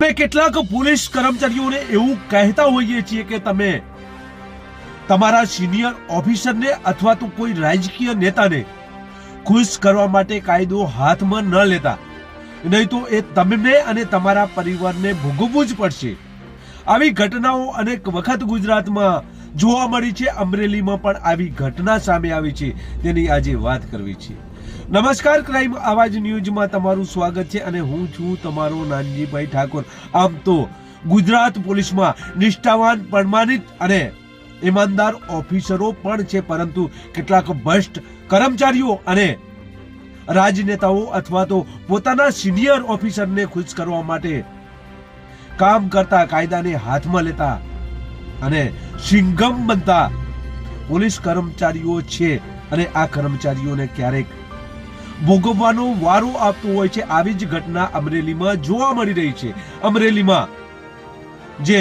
આપણે કેટલાક પોલીસ કર્મચારીઓને એવું કહેતા હોઈએ છીએ કે તમે તમારા સિનિયર ઓફિસરને અથવા તો કોઈ રાજકીય નેતાને ખુશ કરવા માટે કાયદો હાથમાં ન લેતા. નહીં તો એ તમને અને તમારા પરિવારને ભોગવવું જ પડશે. આવી ઘટનાઓ અનેક વખત ગુજરાતમાં જોવા મળી છે. અમરેલીમાં પણ આવી ઘટના સામે આવી છે. તેની આજે વાત કરવી છે. નમસ્કાર, ક્રાઇમ આવાજ ન્યૂઝમાં તમારું સ્વાગત છે અને હું છું તમારો નાનજીભાઈ ઠાકોર. આમ તો ગુજરાત પોલીસમાં નિષ્ઠાવાન, પ્રમાણિત અને ઈમાનદાર ઓફિસરો પણ છે, પરંતુ કેટલાક ભ્રષ્ટ કર્મચારીઓ અને રાજનેતાઓ અથવા તો પોતાના સિનિયર ઓફિસરને ખુશ કરવા માટે કામ કરતા કાયદાને હાથમાં લેતા અને સિંગમ બનતા પોલીસ કર્મચારીઓ છે અને આ કર્મચારીઓને ક્યારેક ભોગવવાનો વારો આપતો હોય છે આવી જ ઘટના અમરેલીમાં જોવા મળી રહી છે. અમરેલીમાં જે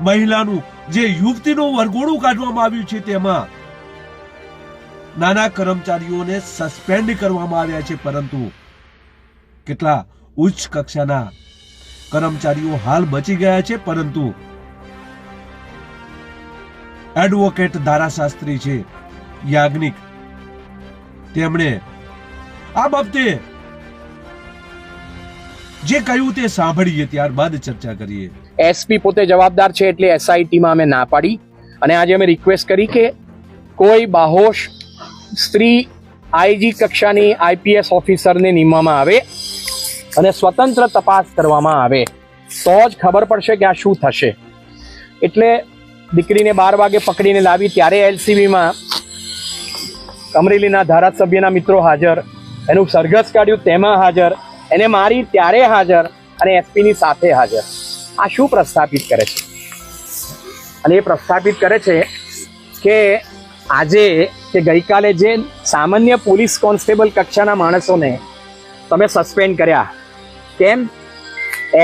મહિલાનું જે યુવતીનું વરઘોડું કાઢવામાં આવ્યું છે તેમાં નાના કર્મચારીઓને સસ્પેન્ડ કરવામાં આવ્યા છે, પરંતુ કેટલા ઉચ્ચ કક્ષાના કર્મચારીઓ હાલ બચી ગયા છે, પરંતુ એડવોકેટ ધારાશાસ્ત્રી છે યાજ્ઞિક. તેમણે આ બાબતે જે કહ્યું તે સાંભળીએ, ત્યારબાદ ચર્ચા કરીએ. એસપી પોતે જવાબદાર છે એટલે એસઆઈટીમાં અમે ના પાડી અને આજે અમે રિક્વેસ્ટ કરી કે કોઈ બાહોશ સ્ત્રી આઈજી કક્ષાની આઈપીએસ ઓફિસરને નિમવામાં આવે અને સ્વતંત્ર તપાસ કરવામાં આવે, તો જ ખબર પડશે કે આ શું થશે. એટલે દીકરીને બાર વાગે પકડીને લાવી, ત્યારે એલસીબીમાં અમરેલીના ધારાસભ્યના મિત્રો હાજર. એનું સરઘસ કાઢ્યું, તેમાં હાજર. એને મારી ત્યારે હાજર અને એસપીની સાથે હાજર. આ શું પ્રસ્થાપિત કરે છે? અને એ પ્રસ્થાપિત કરે છે કે આજે કે ગઈકાલે જે સામાન્ય પોલીસ કોન્સ્ટેબલ કક્ષાના માણસોને તમે સસ્પેન્ડ કર્યા. કેમ?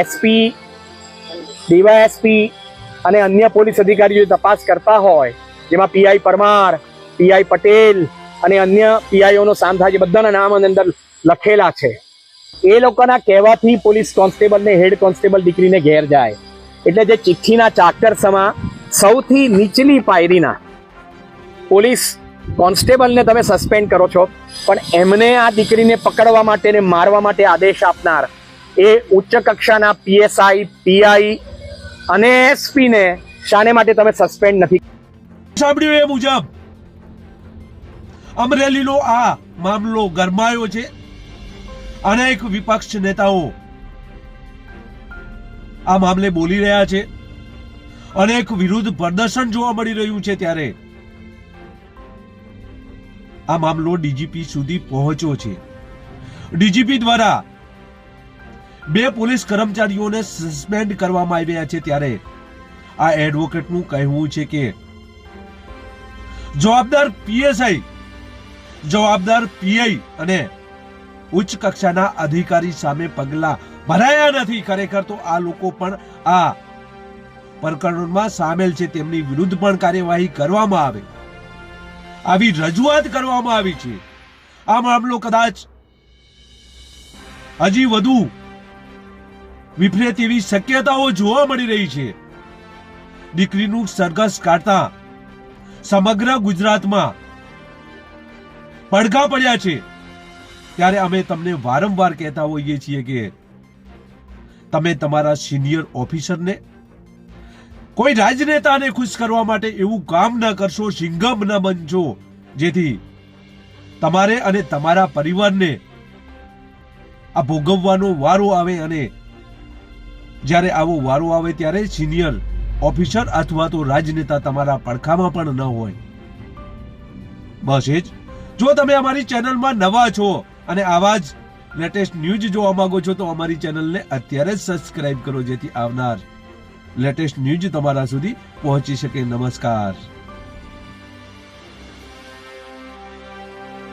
એસપી, ડીવાયએસપી અને અન્ય પોલીસ અધિકારીઓ તપાસ કરતા હોય, જેમાં પીઆઈ પરમાર પીઆઈ પટેલ અને અન્ય પીઆઈઓનો સામ થાય છે બધાના નામ અને અંદર લખેલા છે. એ લોકોના કહેવાથી પોલીસ કોન્સ્ટેબલને હેડ કોન્સ્ટેબલ દીકરીને ઘેર જાય. એટલે જે ચિઠ્ઠીના ચાકરસમાં સૌથી નીચલી પાયરીના પોલીસ કોન્સ્ટેબલને તમે સસ્પેન્ડ કરો છો. પણ એમને આ દીકરીને પકડવા માટે ને મારવા માટે આદેશ આપનાર એ ઉચ્ચ કક્ષાના પીએસઆઈ, પીઆઈ અને એસપીને શાને માટે તમે સસ્પેન્ડ નથી. સાંભળ્યું એ મુજબ અમરેલીનો આ મામલો ગરમાયો છે. અનેક વિપક્ષ નેતાઓ આ મામલે બોલી રહ્યા છે. અનેક વિરુદ્ધ પ્રદર્શન જોવા મળી રહ્યું છે ત્યારે આ મામલો ડીજીપી સુધી પહોંચ્યો છે. ડીજીપી દ્વારા બે પોલીસ કર્મચારીઓને સસ્પેન્ડ કરવામાં આવ્યા છે ત્યારે આ એડવોકેટનું કહેવું છે કે જવાબદાર પીએસઆઈ જવાબદાર પીઆઈ અને ઉચ્ચ કક્ષાના અધિકારી સામે પગલા ભરાયા નથી. ખરેખર તો આ લોકો પણ આ પ્રકરણમાં સામેલ છે. તેમની વિરુદ્ધ પણ કાર્યવાહી કરવામાં આવે. આવી રજૂઆત કરવામાં આવી છે. આ મામલો કદાચ હજી વધુ વિફરે તેવી શક્યતાઓ જોવા મળી રહી છે. દીકરીનું સરઘસ કાઢતા સમગ્ર ગુજરાતમાં પડઘા પડ્યા છે. ત્યારે અમે તમને વારંવાર કહેતા હોઈએ છીએ કે તમે તમારા સિનિયર ઓફિસરને, કોઈ રાજનેતાને ખુશ કરવા માટે એવું કામ ન કરશો, સિંગમ ન બનશો જેથી તમારે અને તમારા પરિવારને આ ભોગવવાનો વારો આવે અને જ્યારે આવો વારો આવે ત્યારે સિનિયર ઓફિસર અથવા તો રાજનેતા તમારા પડખામાં પણ ન હોય. બસ એ જ. જો તમે અમારી ચેનલમાં નવા છો અને આવા જ લેટેસ્ટ ન્યૂઝ જોવા માંગો છો, તો અમારી ચેનલને અત્યારે જ સબસ્ક્રાઇબ કરો જેથી આવનાર લેટેસ્ટ ન્યૂઝ તમારા સુધી પહોંચી શકે. નમસ્કાર.